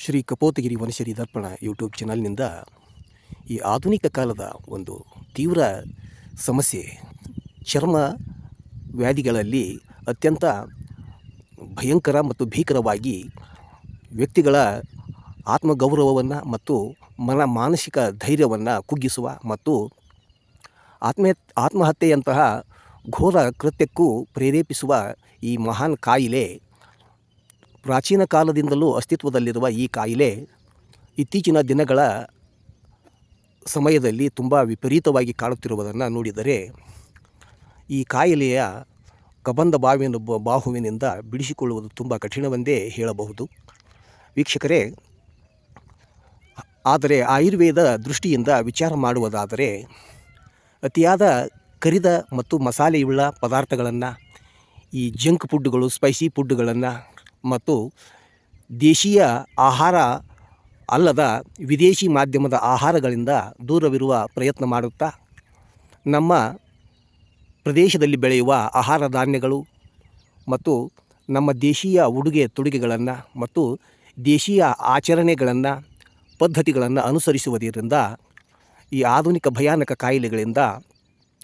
Shri Kapotagiri Vanashri Darpana YouTube ಚಾನಲ್ನಿಂದ ಈ ಆಧುನಿಕ ಕಾಲದ ಒಂದು ತೀವ್ರ ಸಮಸ್ಯೆ, ಚರ್ಮ ವ್ಯಾಧಿಗಳಲ್ಲಿ ಅತ್ಯಂತ ಭಯಂಕರ ಮತ್ತು ಭೀಕರವಾಗಿ ವ್ಯಕ್ತಿಗಳ ಆತ್ಮಗೌರವವನ್ನು ಮತ್ತು ಮನ ಮಾನಸಿಕ ಧೈರ್ಯವನ್ನು ಕುಗ್ಗಿಸುವ ಮತ್ತು ಆತ್ಮಹ ಆತ್ಮಹತ್ಯೆಯಂತಹ ಘೋರ ಕೃತ್ಯಕ್ಕೂ ಪ್ರೇರೇಪಿಸುವ ಈ ಮಹಾನ್ ಕಾಯಿಲೆ ಪ್ರಾಚೀನ ಕಾಲದಿಂದಲೂ ಅಸ್ತಿತ್ವದಲ್ಲಿರುವ ಈ ಕಾಯಿಲೆ ಇತ್ತೀಚಿನ ದಿನಗಳ ಸಮಯದಲ್ಲಿ ತುಂಬ ವಿಪರೀತವಾಗಿ ಕಾಣುತ್ತಿರುವುದನ್ನು ನೋಡಿದರೆ, ಈ ಕಾಯಿಲೆಯ ಕಬಂಧ ಬಾವಿನ ಬಾಹುವಿನಿಂದ ಬಿಡಿಸಿಕೊಳ್ಳುವುದು ತುಂಬ ಕಠಿಣವೆಂದೇ ಹೇಳಬಹುದು. ವೀಕ್ಷಕರೇ, ಆದರೆ ಆಯುರ್ವೇದ ದೃಷ್ಟಿಯಿಂದ ವಿಚಾರ ಮಾಡುವುದಾದರೆ, ಅತಿಯಾದ ಕರಿದ ಮತ್ತು ಮಸಾಲೆಯುಳ್ಳ ಪದಾರ್ಥಗಳನ್ನು, ಈ ಜಂಕ್ ಫುಡ್ಗಳು, ಸ್ಪೈಸಿ ಫುಡ್ಗಳನ್ನು ಮತ್ತು ದೇಶೀಯ ಆಹಾರ ಅಲ್ಲದ ವಿದೇಶಿ ಮಾಧ್ಯಮದ ಆಹಾರಗಳಿಂದ ದೂರವಿರುವ ಪ್ರಯತ್ನ ಮಾಡುತ್ತಾ, ನಮ್ಮ ಪ್ರದೇಶದಲ್ಲಿ ಬೆಳೆಯುವ ಆಹಾರ ಧಾನ್ಯಗಳು ಮತ್ತು ನಮ್ಮ ದೇಶೀಯ ಉಡುಗೆ ತೊಡುಗೆಗಳನ್ನು ಮತ್ತು ದೇಶೀಯ ಆಚರಣೆಗಳನ್ನು, ಪದ್ಧತಿಗಳನ್ನು ಅನುಸರಿಸುವುದರಿಂದ ಈ ಆಧುನಿಕ ಭಯಾನಕ ಕಾಯಿಲೆಗಳಿಂದ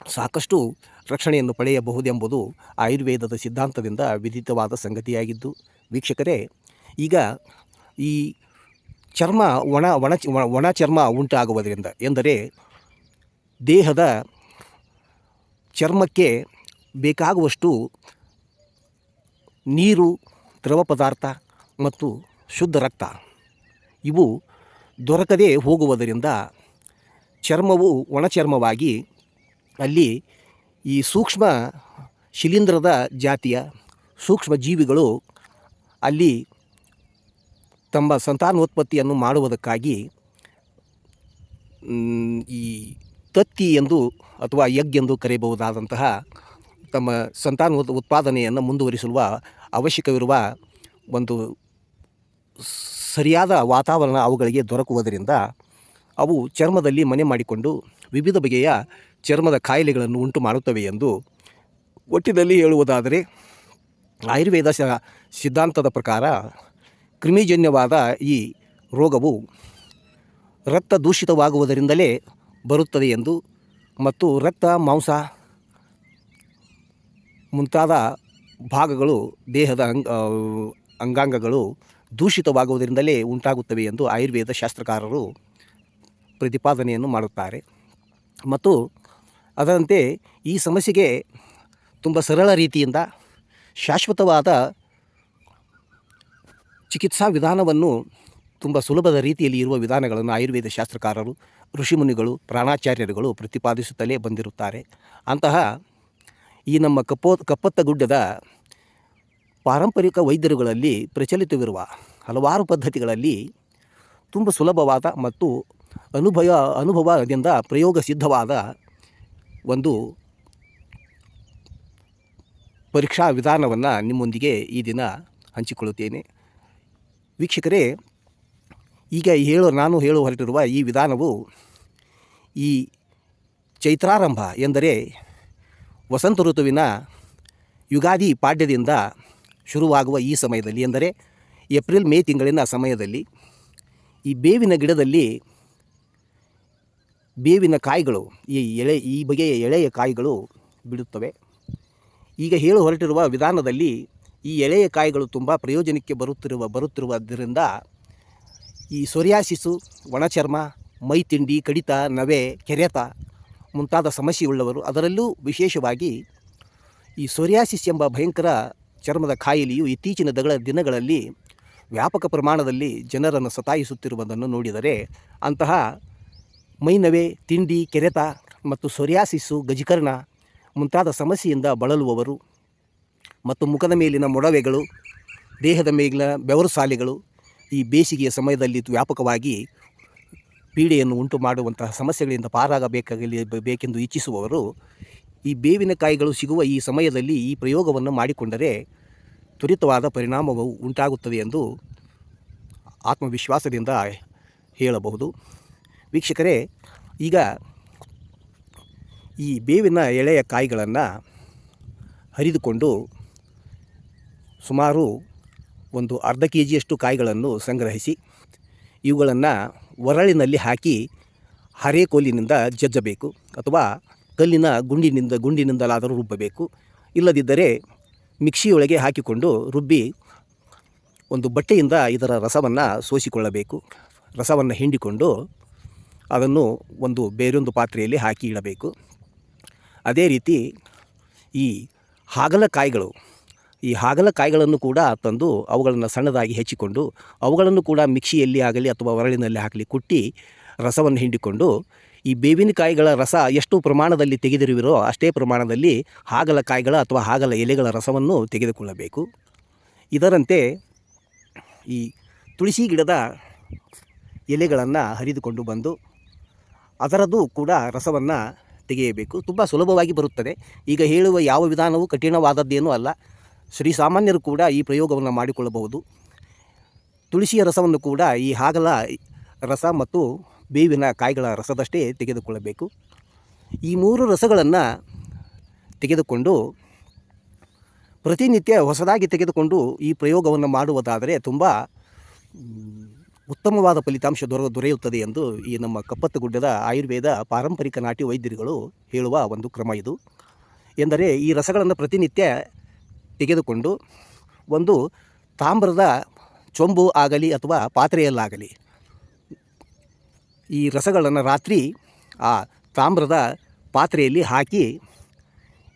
ಸಾಕಷ್ಟು ರಕ್ಷಣೆಯನ್ನು ಪಡೆಯಬಹುದೆಂಬುದು ಆಯುರ್ವೇದದ ಸಿದ್ಧಾಂತದಿಂದ ವಿಧಿತವಾದ ಸಂಗತಿಯಾಗಿದ್ದು ವೀಕ್ಷಕರೇ, ಈಗ ಈ ಚರ್ಮ ಒಣ ಒಣ, ಒಣ- ಚರ್ಮ ಉಂಟಾಗುವುದರಿಂದ ಎಂದರೆ ದೇಹದ ಚರ್ಮಕ್ಕೆ ಬೇಕಾಗುವಷ್ಟು ನೀರು, ದ್ರವ ಪದಾರ್ಥ ಮತ್ತು ಶುದ್ಧ ರಕ್ತ ಇವು ದೊರಕದೇ ಹೋಗುವುದರಿಂದ ಚರ್ಮವು ಒಣಚರ್ಮವಾಗಿ ಅಲ್ಲಿ ಈ ಸೂಕ್ಷ್ಮ ಶಿಲೀಂಧ್ರದ ಜಾತಿಯ ಸೂಕ್ಷ್ಮ ಜೀವಿಗಳು ಅಲ್ಲಿ ತಮ್ಮ ಸಂತಾನೋತ್ಪತ್ತಿಯನ್ನು ಮಾಡುವುದಕ್ಕಾಗಿ ಈ ತತ್ತಿ ಎಂದು ಅಥವಾ ಯಗ್ ಎಂದು ಕರೆಯಬಹುದಾದಂತಹ ತಮ್ಮ ಸಂತಾನ ಉತ್- ಉತ್ಪಾದನೆಯನ್ನು ಮುಂದುವರಿಸುವ ಅವಶ್ಯಕವಿರುವ ಒಂದು ಸರಿಯಾದ ವಾತಾವರಣ ಅವುಗಳಿಗೆ ದೊರಕುವುದರಿಂದ ಅವು ಚರ್ಮದಲ್ಲಿ ಮನೆ ಮಾಡಿಕೊಂಡು ವಿವಿಧ ಬಗೆಯ ಚರ್ಮದ ಕಾಯಿಲೆಗಳನ್ನು ಉಂಟು ಮಾಡುತ್ತವೆ ಎಂದು ಒಟ್ಟಿನಲ್ಲಿ ಹೇಳುವುದಾದರೆ ಆಯುರ್ವೇದ ಸಿದ್ಧಾಂತದ ಪ್ರಕಾರ ಕ್ರಿಮಿಜನ್ಯವಾದ ಈ ರೋಗವು ರಕ್ತ ದೂಷಿತವಾಗುವುದರಿಂದಲೇ ಬರುತ್ತದೆ ಎಂದು ಮತ್ತು ರಕ್ತ, ಮಾಂಸ ಮುಂತಾದ ಭಾಗಗಳು, ದೇಹದ ಅಂಗ ಅಂಗಾಂಗಗಳು ದೂಷಿತವಾಗುವುದರಿಂದಲೇ ಉಂಟಾಗುತ್ತವೆ ಎಂದು ಆಯುರ್ವೇದ ಶಾಸ್ತ್ರಕಾರರು ಪ್ರತಿಪಾದನೆಯನ್ನು ಮಾಡುತ್ತಾರೆ. ಮತ್ತು ಅದರಂತೆ ಈ ಸಮಸ್ಯೆಗೆ ತುಂಬ ಸರಳ ರೀತಿಯಿಂದ ಶಾಶ್ವತವಾದ ಚಿಕಿತ್ಸಾ ವಿಧಾನವನ್ನು ತುಂಬ ಸುಲಭದ ರೀತಿಯಲ್ಲಿ ಇರುವ ವಿಧಾನಗಳನ್ನು ಆಯುರ್ವೇದ ಶಾಸ್ತ್ರಕಾರರು, ಋಷಿಮುನಿಗಳು, ಪ್ರಾಣಾಚಾರ್ಯರುಗಳು ಪ್ರತಿಪಾದಿಸುತ್ತಲೇ ಬಂದಿರುತ್ತಾರೆ. ಅಂತಹ ಈ ನಮ್ಮ ಕಪ್ಪೋ ಕಪ್ಪತ್ತಗುಡ್ಡದ ಪಾರಂಪರಿಕ ವೈದ್ಯರುಗಳಲ್ಲಿ ಪ್ರಚಲಿತವಿರುವ ಹಲವಾರು ಪದ್ಧತಿಗಳಲ್ಲಿ ತುಂಬ ಸುಲಭವಾದ ಮತ್ತು ಅನುಭವ, ಅನುಭವದಿಂದ ಪ್ರಯೋಗ ಸಿದ್ಧವಾದ ಒಂದು ಪರೀಕ್ಷಾ ವಿಧಾನವನ್ನು ನಿಮ್ಮೊಂದಿಗೆ ಈ ದಿನ ಹಂಚಿಕೊಳ್ಳುತ್ತೇನೆ. ವೀಕ್ಷಕರೇ, ಈಗ ಹೇಳೋ, ನಾನು ಹೇಳು ಹೊರಟಿರುವ ಈ ವಿಧಾನವು ಈ ಚೈತ್ರಾರಂಭ ಎಂದರೆ ವಸಂತ ಋತುವಿನ ಯುಗಾದಿ ಪಾಡ್ಯದಿಂದ ಶುರುವಾಗುವ ಈ ಸಮಯದಲ್ಲಿ ಎಂದರೆ ಏಪ್ರಿಲ್, ಮೇ ತಿಂಗಳಿನ ಸಮಯದಲ್ಲಿ ಈ ಬೇವಿನ ಗಿಡದಲ್ಲಿ ಬೇವಿನ ಕಾಯಿಗಳು, ಈ ಎಳೆ, ಈ ಬಗೆಯ ಎಳೆಯ ಕಾಯಿಗಳು ಬಿಡುತ್ತವೆ. ಈಗ ಹೇಳು ಹೊರಟಿರುವ ವಿಧಾನದಲ್ಲಿ ಈ ಎಳೆಯ ಕಾಯಿಗಳು ತುಂಬ ಪ್ರಯೋಜನಕ್ಕೆ ಬರುತ್ತಿರುವ, ಬರುತ್ತಿರುವುದರಿಂದ ಈ ಸೊರಿಯಾಸಿಸು, ಒಣಚರ್ಮ ಮೈ ತಿಂಡಿ ಕಡಿತ, ನವೆ, ಕೆರೆತ ಮುಂತಾದ ಸಮಸ್ಯೆಯುಳ್ಳವರು, ಅದರಲ್ಲೂ ವಿಶೇಷವಾಗಿ ಈ ಸೊರಿಯಾಸಿಸ್ ಎಂಬ ಭಯಂಕರ ಚರ್ಮದ ಕಾಯಿಲೆಯು ಇತ್ತೀಚಿನ ದಗಳ ದಿನಗಳಲ್ಲಿ ವ್ಯಾಪಕ ಪ್ರಮಾಣದಲ್ಲಿ ಜನರನ್ನು ಸತಾಯಿಸುತ್ತಿರುವುದನ್ನು ನೋಡಿದರೆ ಅಂತಹ ಮೈನವೆ, ತಿಂಡಿ, ಕೆರೆತ ಮತ್ತು ಸೊರಿಯಾಸಿಸ್ಸು ಗಜಕರ್ಣ ಮುಂತಾದ ಸಮಸ್ಯೆಯಿಂದ ಬಳಲುವವರು ಮತ್ತು ಮುಖದ ಮೇಲಿನ ಮೊಡವೆಗಳು, ದೇಹದ ಮೇಲಿನ ಬೆವರು ಸಾಲೆಗಳು ಈ ಬೇಸಿಗೆಯ ಸಮಯದಲ್ಲಿ ವ್ಯಾಪಕವಾಗಿ ಪೀಡೆಯನ್ನು ಉಂಟು ಮಾಡುವಂತಹ ಸಮಸ್ಯೆಗಳಿಂದ ಪಾರಾಗಬೇಕಾಗಲಿ ಬೇಕೆಂದು ಇಚ್ಛಿಸುವವರು ಈ ಬೇವಿನ ಕಾಯಿಗಳು ಸಿಗುವ ಈ ಸಮಯದಲ್ಲಿ ಈ ಪ್ರಯೋಗವನ್ನು ಮಾಡಿಕೊಂಡರೆ ತ್ವರಿತವಾದ ಪರಿಣಾಮವು ಉಂಟಾಗುತ್ತದೆ ಎಂದು ಆತ್ಮವಿಶ್ವಾಸದಿಂದ ಹೇಳಬಹುದು. ವೀಕ್ಷಕರೇ, ಈಗ ಈ ಬೇವಿನ ಎಳೆಯ ಕಾಯಿಗಳನ್ನು ಹರಿದುಕೊಂಡು ಸುಮಾರು ಒಂದು ಅರ್ಧ ಕೆ ಜಿಯಷ್ಟು ಕಾಯಿಗಳನ್ನು ಸಂಗ್ರಹಿಸಿ ಇವುಗಳನ್ನು ಒರಳಿನಲ್ಲಿ ಹಾಕಿ ಹರೇಕೋಲಿನಿಂದ ಜಜ್ಜಬೇಕು ಅಥವಾ ಕಲ್ಲಿನ ಗುಂಡಿನಿಂದ ಗುಂಡಿನಿಂದಲಾದರೂ ರುಬ್ಬಬೇಕು. ಇಲ್ಲದಿದ್ದರೆ ಮಿಕ್ಸಿಯೊಳಗೆ ಹಾಕಿಕೊಂಡು ರುಬ್ಬಿ ಒಂದು ಬಟ್ಟೆಯಿಂದ ಇದರ ರಸವನ್ನು ಸೋಸಿಕೊಳ್ಳಬೇಕು. ರಸವನ್ನು ಹಿಂಡಿಕೊಂಡು ಅದನ್ನು ಒಂದು ಬೇರೊಂದು ಪಾತ್ರೆಯಲ್ಲಿ ಹಾಕಿ ಇಡಬೇಕು. ಅದೇ ರೀತಿ ಈ ಹಾಗಲಕಾಯಿಗಳು, ಈ ಹಾಗಲಕಾಯಿಗಳನ್ನು ಕೂಡ ತಂದು ಅವುಗಳನ್ನು ಸಣ್ಣದಾಗಿ ಹೆಚ್ಚಿಕೊಂಡು ಅವುಗಳನ್ನು ಕೂಡ ಮಿಕ್ಸಿಯಲ್ಲಿ ಆಗಲಿ ಅಥವಾ ಒರಳಿನಲ್ಲಿ ಹಾಕಲಿ ಕುಟ್ಟಿ ರಸವನ್ನು ಹಿಂಡಿಕೊಂಡು ಈ ಬೇವಿನಕಾಯಿಗಳ ರಸ ಎಷ್ಟು ಪ್ರಮಾಣದಲ್ಲಿ ತೆಗೆದಿರುವಿರೋ ಅಷ್ಟೇ ಪ್ರಮಾಣದಲ್ಲಿ ಹಾಗಲಕಾಯಿಗಳ ಅಥವಾ ಹಾಗಲ ಎಲೆಗಳ ರಸವನ್ನು ತೆಗೆದುಕೊಳ್ಳಬೇಕು. ಇದರಂತೆ ಈ ತುಳಸಿ ಗಿಡದ ಎಲೆಗಳನ್ನು ಹರಿದುಕೊಂಡು ಬಂದು ಅದರದ್ದು ಕೂಡ ರಸವನ್ನು ತೆಗೆಯಬೇಕು. ತುಂಬ ಸುಲಭವಾಗಿ ಬರುತ್ತದೆ. ಈಗ ಹೇಳುವ ಯಾವ ವಿಧಾನವೂ ಕಠಿಣವಾದದ್ದೇನೂ ಅಲ್ಲ. ಶ್ರೀಸಾಮಾನ್ಯರು ಕೂಡ ಈ ಪ್ರಯೋಗವನ್ನು ಮಾಡಿಕೊಳ್ಳಬಹುದು. ತುಳಸಿಯ ರಸವನ್ನು ಕೂಡ ಈ ಹಾಗಲ ರಸ ಮತ್ತು ಬೇವಿನ ಕಾಯಿಗಳ ರಸದಷ್ಟೇ ತೆಗೆದುಕೊಳ್ಳಬೇಕು. ಈ ಮೂರು ರಸಗಳನ್ನು ತೆಗೆದುಕೊಂಡು ಪ್ರತಿನಿತ್ಯ ಹೊಸದಾಗಿ ತೆಗೆದುಕೊಂಡು ಈ ಪ್ರಯೋಗವನ್ನು ಮಾಡುವುದಾದರೆ ತುಂಬ ಉತ್ತಮವಾದ ಫಲಿತಾಂಶ ದೊರ, ದೊರೆಯುತ್ತದೆ ಎಂದು ಈ ನಮ್ಮ ಕಪ್ಪತ್ತಗುಡ್ಡದ ಆಯುರ್ವೇದ ಪಾರಂಪರಿಕ ನಾಟಿ ವೈದ್ಯರುಗಳು ಹೇಳುವ ಒಂದು ಕ್ರಮ ಇದು. ಎಂದರೆ ಈ ರಸಗಳನ್ನು ಪ್ರತಿನಿತ್ಯ ತೆಗೆದುಕೊಂಡು ಒಂದು ತಾಮ್ರದ ಚೊಂಬು ಆಗಲಿ ಅಥವಾ ಪಾತ್ರೆಯಲ್ಲಾಗಲಿ ಈ ರಸಗಳನ್ನು ರಾತ್ರಿ ಆ ತಾಮ್ರದ ಪಾತ್ರೆಯಲ್ಲಿ ಹಾಕಿ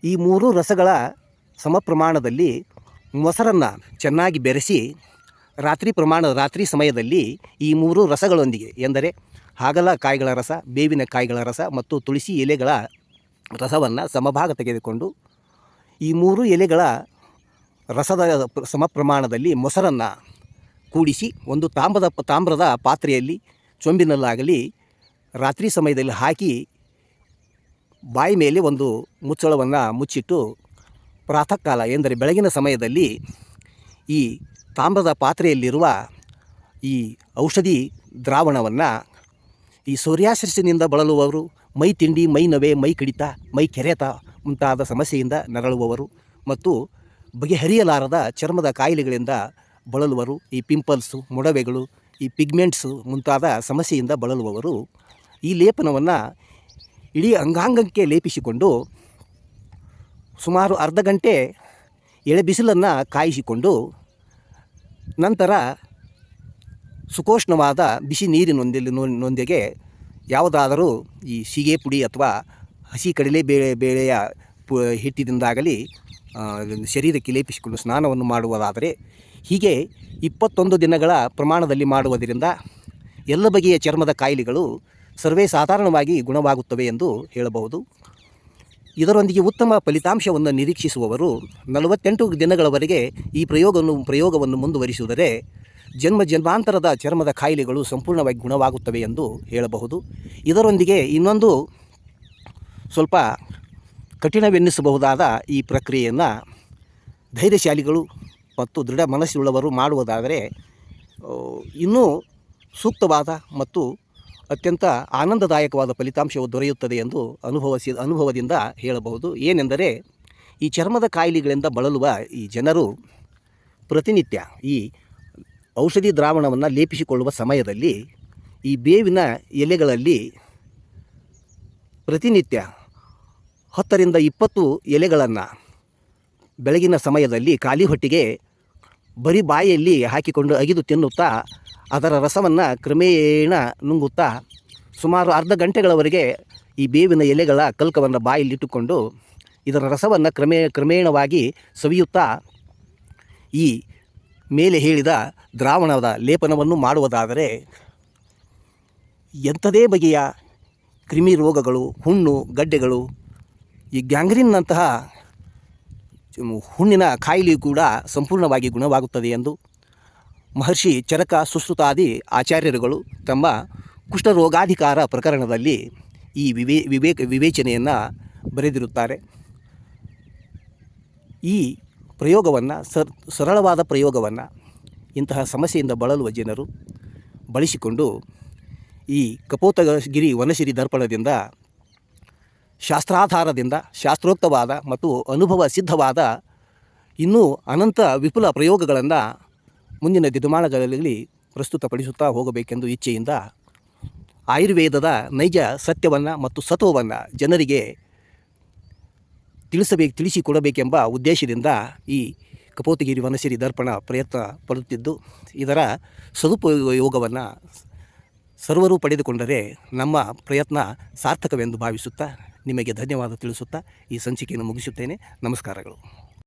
ಈ ಮೂರು ರಸಗಳ ಸಮಪ್ರಮಾಣದಲ್ಲಿ ಮೊಸರನ್ನು ಚೆನ್ನಾಗಿ ಬೆರೆಸಿ ರಾತ್ರಿ ಪ್ರಮಾಣ, ರಾತ್ರಿ ಸಮಯದಲ್ಲಿ ಈ ಮೂರು ರಸಗಳೊಂದಿಗೆ ಎಂದರೆ ಹಾಗಲಕಾಯಿಗಳ ರಸ, ಬೇವಿನ ಕಾಯಿಗಳ ರಸ ಮತ್ತು ತುಳಸಿ ಎಲೆಗಳ ರಸವನ್ನು ಸಮಭಾಗ ತೆಗೆದುಕೊಂಡು ಈ ಮೂರು ಎಲೆಗಳ ರಸದ ಸಮ ಪ್ರಮಾಣದಲ್ಲಿ ಮೊಸರನ್ನು ಕೂಡಿಸಿ ಒಂದು ತಾಮ್ರದ ತಾಮ್ರದ ಪಾತ್ರೆಯಲ್ಲಿ ಚೊಂಬಿನಲ್ಲಾಗಲಿ ರಾತ್ರಿ ಸಮಯದಲ್ಲಿ ಹಾಕಿ ಬಾಯಿ ಮೇಲೆ ಒಂದು ಮುಚ್ಚಳವನ್ನು ಮುಚ್ಚಿಟ್ಟು ಪ್ರಾತಃ ಕಾಲ ಎಂದರೆ ಬೆಳಗಿನ ಸಮಯದಲ್ಲಿ ಈ ತಾಮ್ರದ ಪಾತ್ರೆಯಲ್ಲಿರುವ ಈ ಔಷಧಿ ದ್ರಾವಣವನ್ನು ಈ ಸೂರ್ಯಾಶ್ರಸಿನಿಂದ ಬಳಲುವವರು, ಮೈ ತಿಂಡಿ, ಮೈ ನವೆ, ಮೈ ಕಡಿತ, ಮೈ ಕೆರೆತ ಮುಂತಾದ ಸಮಸ್ಯೆಯಿಂದ ನರಳುವವರು ಮತ್ತು ಬಗೆಹರಿಯಲಾರದ ಚರ್ಮದ ಕಾಯಿಲೆಗಳಿಂದ ಬಳಲುವರು, ಈ ಪಿಂಪಲ್ಸು, ಮೊಡವೆಗಳು, ಈ ಪಿಗ್ಮೆಂಟ್ಸು ಮುಂತಾದ ಸಮಸ್ಯೆಯಿಂದ ಬಳಲುವವರು ಈ ಲೇಪನವನ್ನು ಇಡೀ ಅಂಗಾಂಗಕ್ಕೆ ಲೇಪಿಸಿಕೊಂಡು ಸುಮಾರು ಅರ್ಧ ಗಂಟೆ ಎಳೆ ಬಿಸಿಲನ್ನು ಕಾಯಿಸಿಕೊಂಡು ನಂತರ ಸುಕೋಷ್ಣವಾದ ಬಿಸಿ ನೀರಿನೊಂದಿಲ್ಲಿ ನೊಂದಿಗೆ ಯಾವುದಾದರೂ ಈ ಸೀಗೆ ಪುಡಿ ಅಥವಾ ಹಸಿ ಕಡಲೆ ಬೇಳೆ, ಬೇಳೆಯ ಪು, ಹಿಟ್ಟಿನಿಂದಾಗಲಿ ಶರೀರಕ್ಕೆ ಲೇಪಿಸಿಕೊಂಡು ಸ್ನಾನವನ್ನು ಮಾಡುವುದಾದರೆ ಹೀಗೆ ಇಪ್ಪತ್ತೊಂದು ದಿನಗಳ ಪ್ರಮಾಣದಲ್ಲಿ ಮಾಡುವುದರಿಂದ ಎಲ್ಲ ಬಗೆಯ ಚರ್ಮದ ಕಾಯಿಲೆಗಳು ಸರ್ವೇ ಸಾಧಾರಣವಾಗಿ ಗುಣವಾಗುತ್ತವೆ ಎಂದು ಹೇಳಬಹುದು. ಇದರೊಂದಿಗೆ ಉತ್ತಮ ಫಲಿತಾಂಶವನ್ನು ನಿರೀಕ್ಷಿಸುವವರು ನಲವತ್ತೆಂಟು ದಿನಗಳವರೆಗೆ ಈ ಪ್ರಯೋಗವನ್ನು ಪ್ರಯೋಗವನ್ನು ಮುಂದುವರಿಸುವುದರೆ ಜನ್ಮ ಜನ್ಮಾಂತರದ ಚರ್ಮದ ಕಾಯಿಲೆಗಳು ಸಂಪೂರ್ಣವಾಗಿ ಗುಣವಾಗುತ್ತವೆ ಎಂದು ಹೇಳಬಹುದು. ಇದರೊಂದಿಗೆ ಇನ್ನೊಂದು ಸ್ವಲ್ಪ ಕಠಿಣವೆನ್ನಿಸಬಹುದಾದ ಈ ಪ್ರಕ್ರಿಯೆಯನ್ನು ಧೈರ್ಯಶಾಲಿಗಳು ಮತ್ತು ದೃಢ ಮನಸ್ಸುಳ್ಳವರು ಮಾಡುವುದಾದರೆ ಇನ್ನೂ ಸೂಕ್ತವಾದ ಮತ್ತು ಅತ್ಯಂತ ಆನಂದದಾಯಕವಾದ ಫಲಿತಾಂಶವು ದೊರೆಯುತ್ತದೆ ಎಂದು ಅನುಭವಿಸಿ, ಅನುಭವದಿಂದ ಹೇಳಬಹುದು. ಏನೆಂದರೆ, ಈ ಚರ್ಮದ ಕಾಯಿಲೆಗಳಿಂದ ಬಳಲುವ ಈ ಜನರು ಪ್ರತಿನಿತ್ಯ ಈ ಔಷಧಿ ದ್ರಾವಣವನ್ನು ಲೇಪಿಸಿಕೊಳ್ಳುವ ಸಮಯದಲ್ಲಿ ಈ ಬೇವಿನ ಎಲೆಗಳಲ್ಲಿ ಪ್ರತಿನಿತ್ಯ ಹತ್ತರಿಂದ ಇಪ್ಪತ್ತು ಎಲೆಗಳನ್ನು ಬೆಳಗಿನ ಸಮಯದಲ್ಲಿ ಖಾಲಿ ಹೊಟ್ಟೆಗೆ ಬರೀ ಬಾಯಲ್ಲಿ ಹಾಕಿಕೊಂಡು ಅಗಿದು ತಿನ್ನುತ್ತಾ ಅದರ ರಸವನ್ನು ಕ್ರಮೇಣ ನುಂಗುತ್ತಾ ಸುಮಾರು ಅರ್ಧ ಗಂಟೆಗಳವರೆಗೆ ಈ ಬೇವಿನ ಎಲೆಗಳ ಕಲ್ಕವನ್ನು ಬಾಯಲ್ಲಿಟ್ಟುಕೊಂಡು ಇದರ ರಸವನ್ನು ಕ್ರಮೇ, ಕ್ರಮೇಣವಾಗಿ ಸವಿಯುತ್ತಾ ಈ ಮೇಲೆ ಹೇಳಿದ ದ್ರಾವಣದ ಲೇಪನವನ್ನು ಮಾಡುವುದಾದರೆ ಎಂಥದೇ ಬಗೆಯ ಕ್ರಿಮಿ ರೋಗಗಳು, ಹುಣ್ಣು, ಗಡ್ಡೆಗಳು, ಈ ಗ್ಯಾಂಗ್ರಿನ್ನಂತಹ ಹುಣ್ಣಿನ ಕಾಯಿಲೆಯು ಕೂಡ ಸಂಪೂರ್ಣವಾಗಿ ಗುಣವಾಗುತ್ತದೆ ಎಂದು ಮಹರ್ಷಿ ಚರಕ ಸುಶ್ರುತಾದಿ ಆಚಾರ್ಯರುಗಳು ತಮ್ಮ ಕುಷ್ಠರೋಗಾಧಿಕಾರ ಪ್ರಕರಣದಲ್ಲಿ ಈ ವಿವೇ ವಿವೇಕ ವಿವೇಚನೆಯನ್ನು ಬರೆದಿರುತ್ತಾರೆ. ಈ ಪ್ರಯೋಗವನ್ನು ಸರ್ ಸರಳವಾದ ಪ್ರಯೋಗವನ್ನು ಇಂತಹ ಸಮಸ್ಯೆಯಿಂದ ಬಳಲುವ ಜನರು ಬಳಸಿಕೊಂಡು ಈ ಕಪೋತಗಿರಿ ವನಶಿರಿ ದರ್ಪಣದಿಂದ, ಶಾಸ್ತ್ರಾಧಾರದಿಂದ, ಶಾಸ್ತ್ರೋಕ್ತವಾದ ಮತ್ತು ಅನುಭವ ಸಿದ್ಧವಾದ ಇನ್ನೂ ಅನಂತ ವಿಪುಲ ಪ್ರಯೋಗಗಳನ್ನು ಮುಂದಿನ ದಿನಮಾನಗಳಲ್ಲಿ ಪ್ರಸ್ತುತಪಡಿಸುತ್ತಾ ಹೋಗಬೇಕೆಂದು ಇಚ್ಛೆಯಿಂದ ಆಯುರ್ವೇದದ ನೈಜ ಸತ್ಯವನ್ನು ಮತ್ತು ಸತ್ವವನ್ನು ಜನರಿಗೆ ತಿಳಿಸಬೇಕು, ತಿಳಿಸಿಕೊಡಬೇಕೆಂಬ ಉದ್ದೇಶದಿಂದ ಈ ಕಪೋತಗಿರಿ ವನಸಿರಿ ದರ್ಪಣ ಪ್ರಯತ್ನ ಪಡುತ್ತಿದ್ದು, ಇದರ ಸದುಪಯೋಗವನ್ನು ಸರ್ವರು ಪಡೆದುಕೊಂಡರೆ ನಮ್ಮ ಪ್ರಯತ್ನ ಸಾರ್ಥಕವೆಂದು ಭಾವಿಸುತ್ತಾ ನಿಮಗೆ ಧನ್ಯವಾದ ತಿಳಿಸುತ್ತಾ ಈ ಸಂಚಿಕೆಯನ್ನು ಮುಗಿಸುತ್ತೇನೆ. ನಮಸ್ಕಾರಗಳು.